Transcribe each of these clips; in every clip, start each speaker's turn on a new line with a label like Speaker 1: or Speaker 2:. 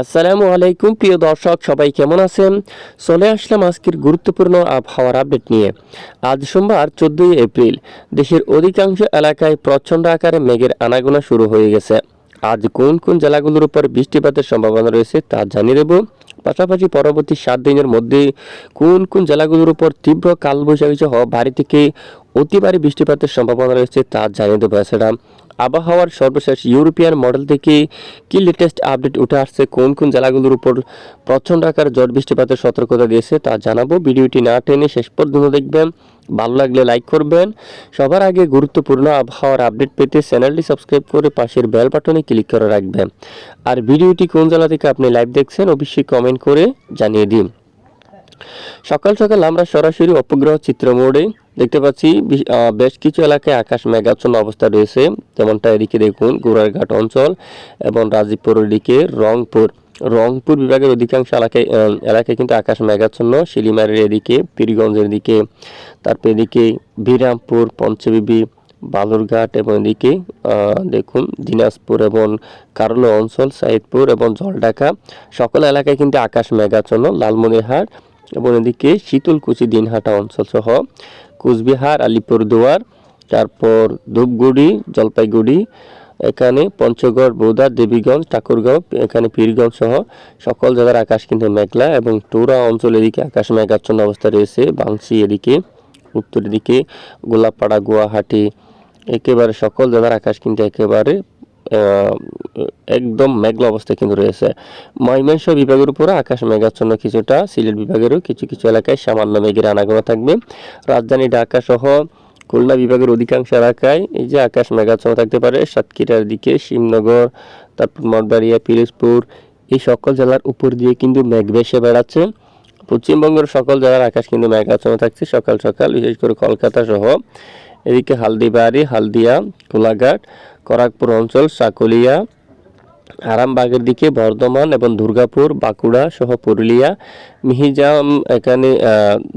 Speaker 1: আসসালামু আলাইকুম, প্রিয় দর্শক, সবাই কেমন আছেন? চলে আসলাম আজকের গুরুত্বপূর্ণ আবহাওয়ার আপডেট নিয়ে। আজ সোমবার, চোদ্দই এপ্রিল, দেশের অধিকাংশ এলাকায় প্রচণ্ড আকারে মেঘের আনাগোনা শুরু হয়ে গেছে। আজ কোন কোন জেলাগুলোর উপর বৃষ্টিপাতের সম্ভাবনা রয়েছে তা জানিয়ে দেব। পাশাপাশি পরবর্তী সাত দিনের মধ্যে কোন কোন জেলাগুলোর উপর তীব্র কালবৈশাখী সহ ভারী থেকে অতি ভারী বৃষ্টিপাতের সম্ভাবনা রয়েছে তা জানিয়ে দেবো এছাড়া আবহাওয়ার সর্বশেষ ইউরোপিয়ান মডেল থেকে কি লেটেস্ট আপডেট উঠে আসছে, কোন কোন জেলাগুলোর উপর প্রচণ্ড আকার জট বৃষ্টিপাতের সতর্কতা দিয়েছে তা জানাব। ভিডিওটি না টেনে শেষ পর্যন্ত দেখবেন। ভালো লাগলে লাইক করবেন। সবার আগে গুরুত্বপূর্ণ আবহাওয়ার আপডেট পেতে চ্যানেলটি সাবস্ক্রাইব করে পাশের বেল বাটনে ক্লিক করে রাখবেন। আর ভিডিওটি কোন জেলা থেকে আপনি লাইভ দেখছেন অবশ্যই কমেন্ট করে জানিয়ে দিন। সকাল সকাল আমরা সরাসরি উপগ্রহ চিত্র মোড়ে দেখতে পাচ্ছি, বেশ কিছু এলাকায় আকাশ মেঘাচ্ছন্ন অবস্থা রয়েছে। যেমনটা এদিকে দেখুন গোড়ারঘাট অঞ্চল এবং রাজীবপুরের দিকে রংপুর। রংপুর বিভাগের অধিকাংশ এলাকায় এলাকায় কিন্তু আকাশ মেঘাচ্ছন্ন। শিলিমারের এদিকে, পীরগঞ্জের দিকে, তারপর এদিকে বিরামপুর, পঞ্চবিবি, বালুরঘাট এবং এদিকে দেখুন দিনাজপুর এবং কারলো অঞ্চল, সাইদপুর এবং জলঢাকা। সকল এলাকায় কিন্তু আকাশ মেঘাচ্ছন্ন, লালমনিরহাট এবং এদিকে শীতলকুচি, দিনহাটা অঞ্চল সহ কুচবিহার, আলিপুরদুয়ার, তারপর ধূপগুড়ি, জলপাইগুড়ি এখানে পঞ্চগড় বৌদা দেবীগঞ্জ, ঠাকুরগাঁও, এখানে পীরগঞ্জ সহ সকল জায়গার আকাশ কিন্তু মেঘলা এবং টুরা অঞ্চল এদিকে আকাশ মেঘাচ্ছন্ন অবস্থা রয়েছে। বাংশি এদিকে, উত্তর দিকে গোলাপপাড়া, গুয়াহাটি, একেবারে সকল জায়গার আকাশ কিন্তু একেবারে একদম মেঘলা অবস্থায় কিন্তু রয়েছে। ময়মনসিংহ বিভাগের উপরে আকাশ মেঘাচ্ছন্ন কিছুটা, সিলেট বিভাগেরও কিছু কিছু এলাকায় সামান্য মেঘের আনাগোনা থাকবে। রাজধানী ঢাকা সহ খুলনা বিভাগের অধিকাংশ এলাকায় এই যে আকাশ মেঘাচ্ছন্ন থাকতে পারে, সাতক্ষীরার দিকে, শিবনগর, তারপর মঠবাড়িয়া, পিরোজপুর, এই সকল জেলার উপর দিয়ে কিন্তু মেঘ ভেসে বেড়াচ্ছে। পশ্চিমবঙ্গের সকল জেলার আকাশ কিন্তু মেঘাচ্ছন্ন থাকছে সকাল সকাল, বিশেষ করে কলকাতা সহ। এদিকে হালদিবাড়ি, হালদিয়া, কোলাঘাট, করাকপুর অঞ্চল সাকুলিয়া আরামবাগের দিকে বর্ধমান এবং দুর্গাপুর, বাঁকুড়া সহ পুরুলিয়া, মিহিজাম এখানে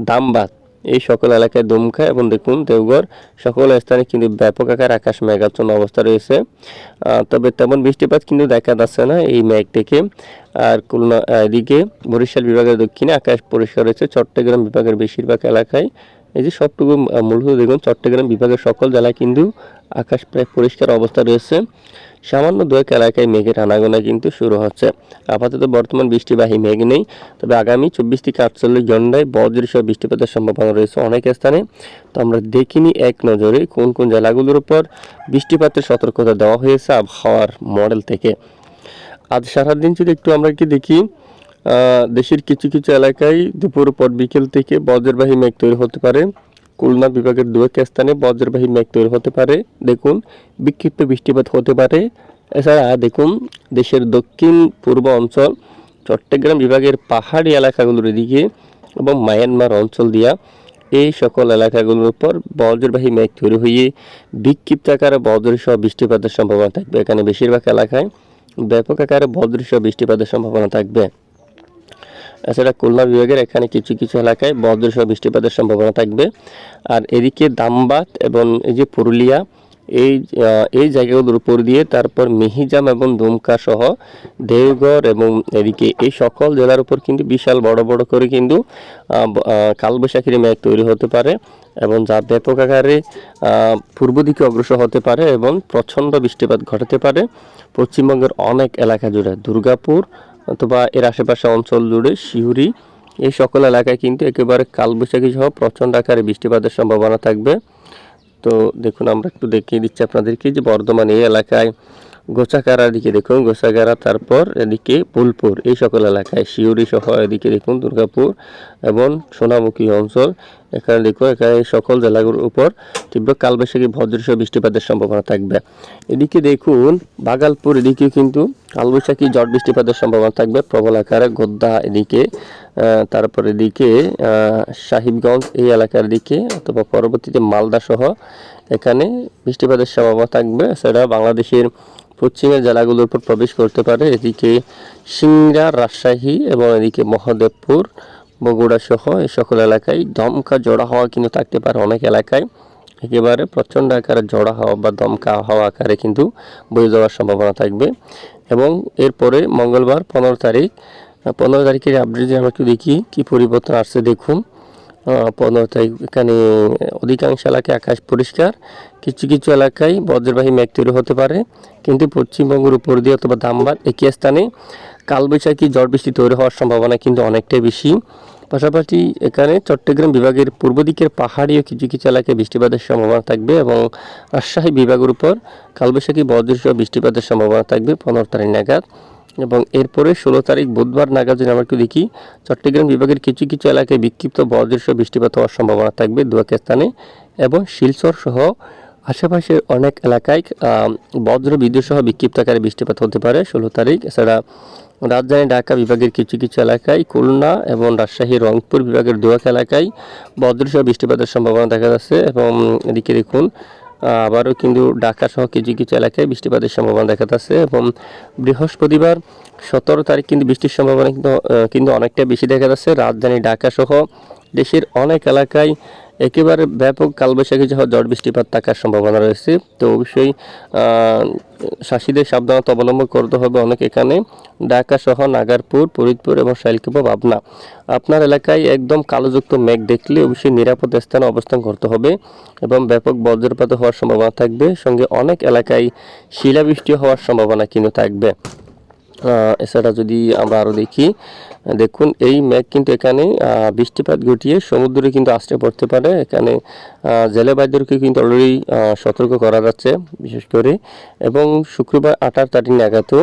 Speaker 1: দামবাদ এই সকল এলাকায় দুমকা এবং দেখুন দেওঘর সকল স্থানে কিন্তু ব্যাপক আকার আকাশ মেঘাচ্ছন্ন অবস্থা রয়েছে। তবে তেমন বৃষ্টিপাত কিন্তু দেখা যাচ্ছে না এই মেঘ থেকে আর খুলনা এদিকে বরিশাল বিভাগের দক্ষিণে আকাশ পরিষ্কার রয়েছে। চট্টগ্রাম বিভাগের বেশিরভাগ এলাকায় এই যে সবটুকু মূলত দেখুন, চট্টগ্রাম বিভাগের সকল জেলায় কিন্তু আকাশ প্রায় পরিষ্কার অবস্থা রয়েছে। সামান্য দু এক এলাকায় মেঘের আনাগোনা কিন্তু শুরু হচ্ছে। আপাতত বর্তমান বৃষ্টিবাহী মেঘ নেই, তবে আগামী চব্বিশ থেকে আটচল্লিশ ঘন্টায় বজ্রসহ বৃষ্টিপাতের সম্ভাবনা রয়েছে অনেক স্থানে। তো আমরা দেখিনি এক নজরে কোন কোন জেলাগুলোর উপর বৃষ্টিপাতের সতর্কতা দেওয়া হয়েছে আবহাওয়ার মডেল থেকে। আজ সারাদিন যদি একটু আমরা কি দেখি দেশের কিছু কিছু এলাকায় দুপুর পর বিকেল থেকে বজ্রবাহী মেঘ তৈরি হতে পারে। খুলনা বিভাগের দু এক স্থানে বজ্রবাহী মেঘ তৈরি হতে পারে। দেখুন, বিক্ষিপ্ত বৃষ্টিপাত হতে পারে। এছাড়া দেখুন, দেশের দক্ষিণ পূর্ব অঞ্চল, চট্টগ্রাম বিভাগের পাহাড়ি এলাকাগুলোর দিকে এবং মায়ানমার অঞ্চল দিয়া এই সকল এলাকাগুলোর উপর বজ্রবাহী মেঘ তৈরি হয়ে বিক্ষিপ্ত আকারে বজ্রসহ বৃষ্টিপাতের সম্ভাবনা থাকবে। এখানে বেশিরভাগ এলাকায় ব্যাপক আকারে বজ্রসহ বৃষ্টিপাতের সম্ভাবনা থাকবে। এছাড়া খুলনা বিভাগের এখানে কিছু কিছু এলাকায় বজ্রসহ বৃষ্টিপাতের সম্ভাবনা থাকবে। আর এদিকে দামবাত এবং এই যে পুরুলিয়া, এই এই জায়গাগুলোর উপর দিয়ে তারপর মেহিজাম এবং দুমকা সহ দেওঘর এবং এদিকে এই সকল জেলার উপর কিন্তু বিশাল বড় বড় করে কিন্তু কালবৈশাখীর মেঘ তৈরি হতে পারে এবং যা ব্যাপক আকারে পূর্ব দিকে অগ্রসর হতে পারে এবং প্রচণ্ড বৃষ্টিপাত ঘটাতে পারে। পশ্চিমবঙ্গের অনেক এলাকা জুড়ে দুর্গাপুর অথবা এর আশেপাশে অঞ্চল জুড়ে শিউরি, এই সকল এলাকায় কিন্তু একেবারে কালবৈশাখী সহ প্রচণ্ড আকারে বৃষ্টিপাতের সম্ভাবনা থাকবে। তো দেখুন, আমরা একটু দেখিয়ে দিচ্ছি আপনাদেরকে যে বর্ধমান এই এলাকায় গোচাকারার দিকে দেখুন গোচাকারা তারপর এদিকে ফুলপুর এই সকল এলাকায় শিউরি সহ এদিকে দেখুন দুর্গাপুর এবং সোনামুখী অঞ্চল। এখানে দেখুন এখানে সকল জেলাগুলোর উপর তীব্র কালবৈশাখী বজ্রসহ বৃষ্টিপাতের সম্ভাবনা থাকবে। এদিকে দেখুন, বাগালপুর এদিকে কিন্তু কালবৈশাখী, ঝড় বৃষ্টিপাতের সম্ভাবনা থাকবে। প্রবল আকারে গোদ্দা এদিকে তারপর এদিকে সাহিবগঞ্জ এই এলাকার দিকে অথবা পরবর্তীতে মালদা সহ এখানে বৃষ্টিপাতের সম্ভাবনা থাকবে। এছাড়া বাংলাদেশের পশ্চিমের জেলাগুলোর উপর প্রবেশ করতে পারে। এদিকে সিংড়া, রাজশাহী এবং এদিকে মহাদেবপুর বগুড়া সহ এই সকল এলাকায় দমকা জড়া হওয়া কিন্তু থাকতে পারে অনেক এলাকায়। একেবারে প্রচণ্ড আকারে জড়া হওয়া বা দমকা হওয়া আকারে কিন্তু বয়ে যাওয়ার সম্ভাবনা থাকবে। এবং এরপরে মঙ্গলবার পনেরো তারিখ, পনেরো তারিখের আপডেট আমরা একটু দেখি কী পরিবর্তন আসছে। দেখুন পনেরো তারিখ এখানে অধিকাংশ এলাকায় আকাশ পরিষ্কার। কিছু কিছু এলাকায় বজ্রবাহী মেঘ তৈরি হতে পারে, কিন্তু পশ্চিমবঙ্গের উপর দিয়ে অথবা ধামবাদ একই স্থানে কালবৈশাখী ঝড় বৃষ্টি তৈরি হওয়ার সম্ভাবনা কিন্তু অনেকটাই বেশি। পাশাপাশি এখানে চট্টগ্রাম বিভাগের পূর্ব দিকের পাহাড়িও কিছু কিছু এলাকায় বৃষ্টিপাতের সম্ভাবনা থাকবে এবং রাজশাহী বিভাগের উপর কালবৈশাখী বজ্রসহ বৃষ্টিপাতের সম্ভাবনা থাকবে পনেরো তারিখ নাগাদ। এবং এরপরে ষোলো তারিখ বুধবার নাগাদ যদি আমরা একটু দেখি, চট্টগ্রাম বিভাগের কিছু কিছু এলাকায় বিক্ষিপ্ত বজ্রসহ বৃষ্টিপাত হওয়ার সম্ভাবনা থাকবে দু এক স্থানে এবং শিলচর সহ আশেপাশের অনেক এলাকায় বজ্র বিদ্যুৎ সহ বিক্ষিপ্ত আকারে বৃষ্টিপাত হতে পারে ষোলো তারিখ। এছাড়া রাজধানী ঢাকা বিভাগের কিছু কিছু এলাকায় খুলনা এবং রাজশাহী, রংপুর বিভাগের দোয়াক এলাকায় বজ্রসহ বৃষ্টিপাতের সম্ভাবনা দেখা যাচ্ছে এবং এদিকে দেখুন আবারও কিন্তু ঢাকা সহ কিছু কিছু এলাকায় বৃষ্টিপাতের সম্ভাবনা দেখা যাচ্ছে এবং বৃহস্পতিবার সতেরো তারিখ কিন্তু বৃষ্টির সম্ভাবনা কিন্তু কিন্তু অনেকটা বেশি দেখা যাচ্ছে। রাজধানী ঢাকা সহ দেশের অনেক এলাকায় একেবারে ব্যাপক কালবৈশাখী সহ ঝড় বৃষ্টিপাত থাকার সম্ভাবনা রয়েছে। তো অবশ্যই চাষিদের সাবধানতা অবলম্বন করতে হবে অনেক এখানে। ঢাকা সহ নাগারপুর, ফরিদপুর এবং শাইলকুপা পাবনা। আপনার এলাকায় একদম কালোযুক্ত মেঘ দেখলে অবশ্যই নিরাপদ স্থানে অবস্থান করতে হবে এবং ব্যাপক বজ্রপাত হওয়ার সম্ভাবনা থাকবে। সঙ্গে অনেক এলাকায় শিলাবৃষ্টি হওয়ার সম্ভাবনা কিন্তু থাকবে। এছাড়া যদি আমরা আরও দেখি দেখুন এই মেঘ কিন্তু এখানে বৃষ্টিপাত ঘটিয়ে সমুদ্রে কিন্তু আশ্রয় পড়তে পারে। এখানে আহ, জেলেবাইদেরকে কিন্তু অলরেডি সতর্ক করা যাচ্ছে বিশেষ করে। এবং শুক্রবার আঠাশ তারিখ নাগাদও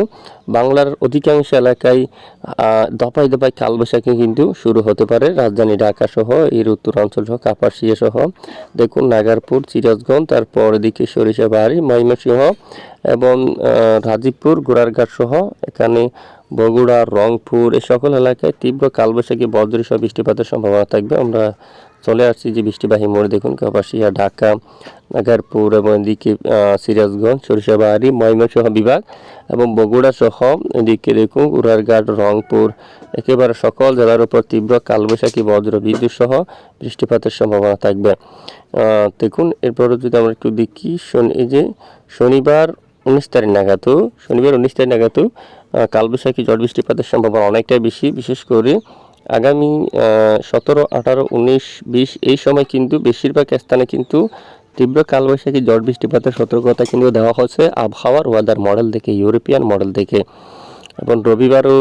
Speaker 1: বাংলার অধিকাংশ এলাকায় দফায় দফায় কালবৈশাখী কিন্তু শুরু হতে পারে। রাজধানী ঢাকা সহ এর উত্তরাঞ্চল সহ কাপাসিয়া সহ। দেখুন নাগারপুর সিরাজগঞ্জ তারপর এদিকে সরিষাবাড়ি ময়মনসিংহ এবং রাজীবপুর, গোড়ারঘাট সহ এখানে বগুড়া, রংপুর এই সকল এলাকায় তীব্র কালবৈশাখী, বজ্র সহ বৃষ্টিপাতের সম্ভাবনা থাকবে। আমরা চলে আসছি যে বৃষ্টিবাহী মোড়। দেখুন, কাপাসিয়া, ঢাকা, নাগারপুর এবং এদিকে সিরাজগঞ্জ সরিষাবাড়ি ময়মনসিংহ বিভাগ এবং বগুড়া সহ এদিকে দেখুন, গোড়ারঘাট, রংপুর একেবারে সকল জেলার উপর তীব্র কালবৈশাখী, বজ্র বিদ্যুৎ সহ বৃষ্টিপাতের সম্ভাবনা থাকবে। দেখুন এরপরে যদি আমরা একটু দেখি, শনি, এই যে শনিবার উনিশ তারিখ নাগাদও শনিবার উনিশ তারিখ নাগাদও আহ, কালবৈশাখী ঝড় বৃষ্টিপাতের সম্ভাবনা অনেকটাই বেশি বিশেষ করে আগামী সতেরো আঠারো উনিশ বিশ এই সময় কিন্তু বেশিরভাগ স্থানে কিন্তু তীব্র কালবৈশাখী ঝড় বৃষ্টিপাতের সতর্কতা কিন্তু দেওয়া হচ্ছে আবহাওয়ার ওয়েদার মডেল থেকে ইউরোপিয়ান মডেল থেকে এবং রবিবারও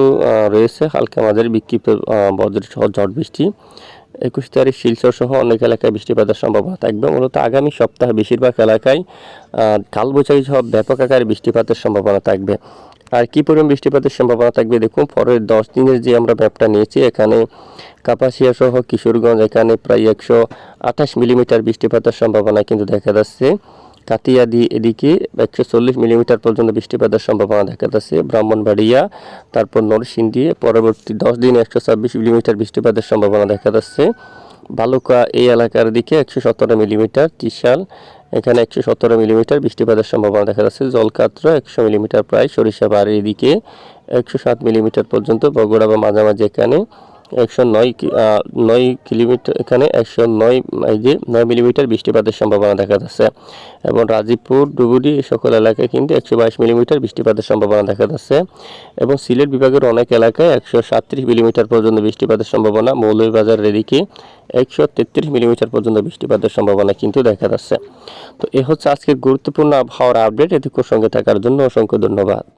Speaker 1: রয়েছে হালকা মাঝারি বিক্ষিপ্ত বজ্র ঝড় বৃষ্টি। একুশ তারিখ শিলচর সহ অনেক এলাকায় বৃষ্টিপাতের সম্ভাবনা থাকবে। মূলত আগামী সপ্তাহে বেশিরভাগ এলাকায় কালবৈশাখী সহ ব্যাপক আকারে বৃষ্টিপাতের সম্ভাবনা থাকবে। আর কি পরিমাণ বৃষ্টিপাতের সম্ভাবনা থাকবে দেখুন, পরের দশ দিনের যে আমরা ব্যাপটা নিয়েছি, এখানে কাপাসিয়া সহ কিশোরগঞ্জ, এখানে প্রায় একশো আঠাশ মিলিমিটার বৃষ্টিপাতের সম্ভাবনা কিন্তু দেখা যাচ্ছে। কাতিয়াদি এদিকে একশো চল্লিশ মিলিমিটার পর্যন্ত বৃষ্টিপাতের সম্ভাবনা দেখা যাচ্ছে। ব্রাহ্মণবাড়িয়া, তারপর নরসিংদী, পরবর্তী দশ দিন একশো ছাব্বিশ মিলিমিটার বৃষ্টিপাতের সম্ভাবনা দেখা যাচ্ছে। বালুকা এই এলাকার দিকে একশো সতেরো মিলিমিটার, ত্রিশাল এখানে একশো সতেরো মিলিমিটার বৃষ্টিপাতের সম্ভাবনা দেখা যাচ্ছে। জলকাত্রা একশো মিলিমিটার, প্রায় সরিষা বাড়ির দিকে একশো সাত মিলিমিটার পর্যন্ত, বগুড়া বা মাঝামাঝি এখানে। একশো নয় নয় কিলোমিটার, এখানে একশো নয় যে নয় মিলিমিটার বৃষ্টিপাতের সম্ভাবনা দেখা যাচ্ছে। এবং রাজীবপুর, ডুবুরি সকল এলাকায় কিন্তু একশো বাইশ মিলিমিটার বৃষ্টিপাতের সম্ভাবনা দেখা যাচ্ছে। এবং সিলেট বিভাগের অনেক এলাকায় একশো সাতত্রিশ মিলিমিটার পর্যন্ত বৃষ্টিপাতের সম্ভাবনা। মৌলভীবাজারের এদিকে একশো তেত্রিশ মিলিমিটার পর্যন্ত বৃষ্টিপাতের সম্ভাবনা কিন্তু দেখা যাচ্ছে। তো এ হচ্ছে আজকের গুরুত্বপূর্ণ আবহাওয়ার আপডেট এটুকুর সঙ্গে থাকার জন্য অসংখ্য ধন্যবাদ।